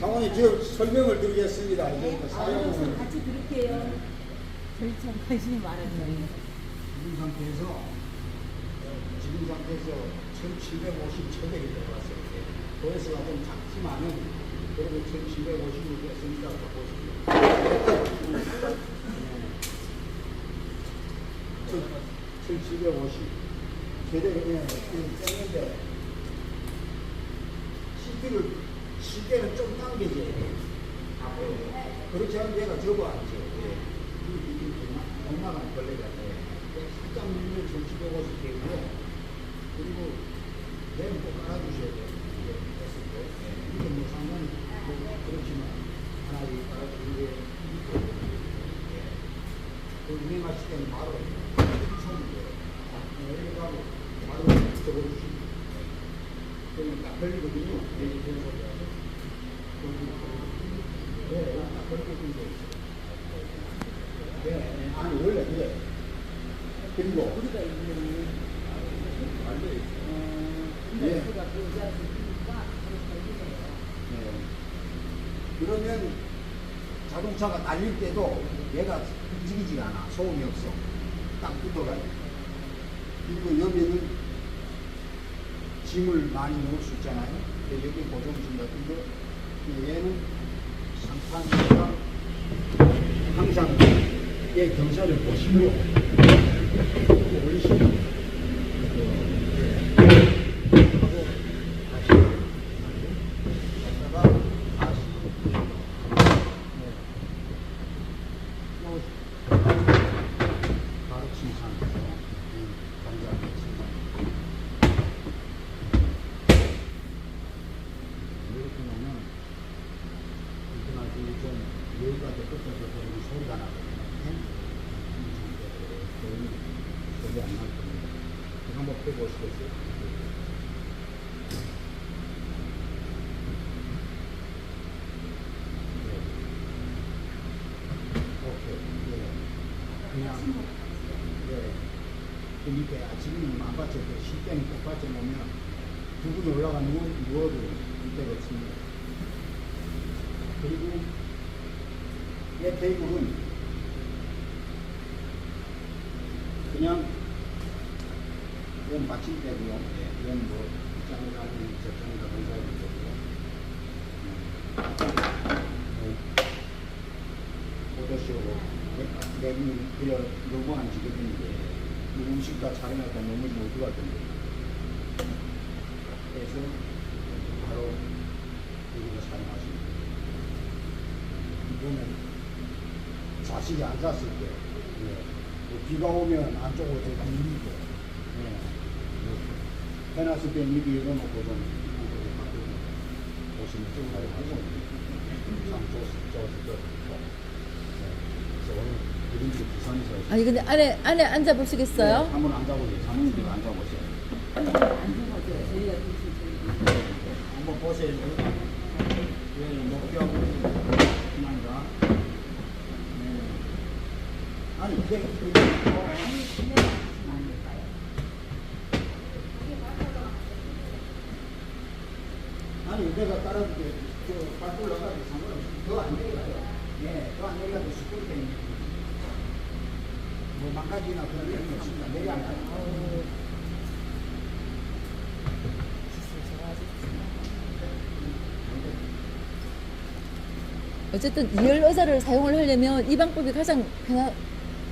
사원님 지금 설명을 드리겠습니다. 이제 그 사용을 같이 들을게요. 저희 참 관심이 많아요. 지금 상태에서 어, 지금 상태에서 1750 체백이 들어갔어요. 도에서가 좀 작지만은 그래도 1750을 뺐습니다. 보십시오. 네. 1750 제대로 예, 뺐는데 시기를 시계는 좀 당기지. 예. 그렇지 않으면 얘가 접어앉죠. 예. 이게 엄마가 걸레가 돼. 살짝 밀면 정치가 오실 때고요. 그리고 내는 꼭 깔아주셔야. 이게 했을 때. 예. 이게 뭐 상관이 뭐 그렇지만 하나 이 깔아주는 게 이거. 예. 그 유행하실 때는 바로 춤을 돼요. 여기 가고 바로 접어주시면 돼요. 그러면 딱 걸리거든요. 내일 되는 소리라서. 네, 딱 걸리거든요. 네, 아니, 원래 그래. 그리고, 우리가 있는 예. 그 걸리네요. 네. 그러면 자동차가 달릴 때도 얘가 움직이지가 않아. 소음이 없어. 딱 붙어가지고. 그리고 여기는 짐을 많이 넣을 수 있잖아요. 근데 여기 고정짐 같은 거. 얘는 상판이가 항상 얘 경사를 보시고 올리시면 하고 다시 갔다가 다시 네. 요 바로 이렇게 놓으면 이렇게 나중에 좀 끝에서 그런 소리가 나거든요. 소리 안날 겁니다. 한번 펴보시겠어요? 오케이. 예. 그냥, 예. 그 밑에 망받쳐, 그 식당이 똑같이 놓으면 두 분이 올라가 누워, 누워도 밑에가 없습니다. 그리고 이 테이블은 그냥 이건 받침대고요. 이건 뭐 장을 가는 저장에다 건사해도 되고요. 포도쇼고 내분 그려 너무 안. 이 음식과 촬영할 때 너무 못 들어갔던데. 그래서 바로 여기서 촬영하십니다. 이거는 자식이 앉았을 때, 예. 뭐 비가 오면 안쪽으로 좀 밀리고, 예. 해놨을 때 미리 열어놓고 좀 보시면 좀 가능하고, 참 때, 그래서 오늘 그림들이 부산에서 아니 근데 안에 안에 앉아 보시겠어요? 네, 한번 앉아보세요. 사모님들 앉아보세요. 한번 보세요. 희망자. 네. 아니, 내가 따라줄게. 저, 밟고 올라가도 상관없어. 더안 내려가요. 예, 더안 내려가도 때문에. 뭐, 망가지나 그런 게 없습니다. 내려 안 가요. 어쨌든 이열 의자를 사용을 하려면 이 방법이 가장 편하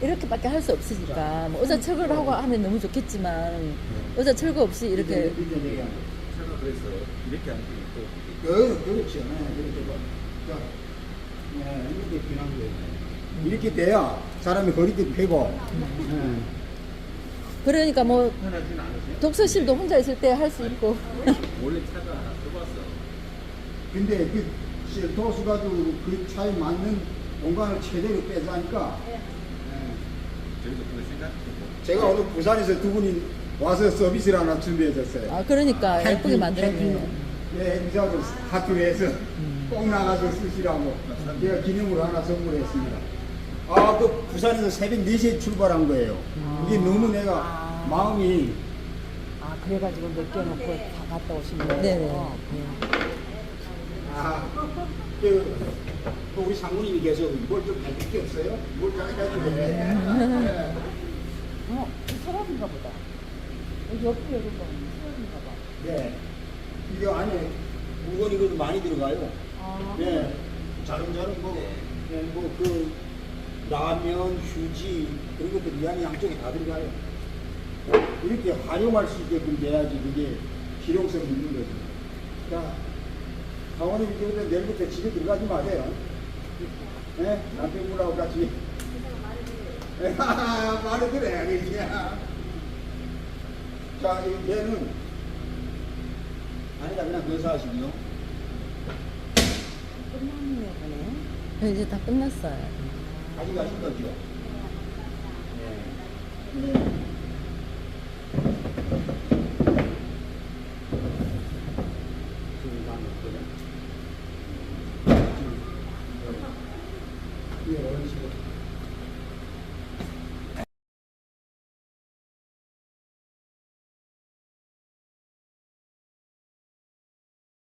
이렇게밖에 할 수 없으니까 뭐 의자 철거를 하고 하면 너무 좋겠지만 의자 철거 없이 이렇게 그랬어요. 이렇게 앉고 있고 그, 그렇죠. 네, 이렇게 봐. 자, 네, 이렇게 비난 거예요. 이렇게 돼야 사람이 거리낌 펴고. 네. 그러니까 뭐? 독서실도 혼자 있을 때 할 수 있고 원래 차가 하나 써봤어. 근데 그 가지고 그 차에 맞는 공간을 최대로 빼자니까 예. 저희도 그걸 생각했고. 제가 오늘 부산에서 두 분이 와서 서비스를 하나 준비해줬어요. 아 그러니까 예쁘게 만들었네. 예, 행사도 학교에서 꼭 나가서 쓰시라고 제가 기념으로 하나 선물했습니다. 아, 그 부산에서 새벽 4시에 출발한 거예요. 이게 너무 내가 아. 마음이 아 그래가지고 맡겨놓고 다 갔다 오신 거예요? 네네. 어. 아, 그, 그 우리 장모님이 계셔 이걸 좀 밝힐 게 없어요? 이걸 좀 해가지고 예. 어, 이 서랍인가 보다. 여기 옆에 여기 보면 서랍인가 봐. 네. 이게 안에 물건이 그래도 많이 들어가요. 아, 네. 자른자른 뭐, 네, 뭐, 그, 라면, 휴지, 그런 것들 이 안에 양쪽에 다 들어가요. 이렇게 활용할 수 있게끔 돼야지 그게 실용성이 있는 거죠. 자, 강원님 이제 내일부터 집에 들어가지 마세요. 네? 남편분하고 같이. 말을 들어야 그냥. 자, 이- 얘는, 아니다, 그냥 건사하시고요. 끝났네요. 네, 이제 다 끝났어요. 가져가신 거죠? 네. 지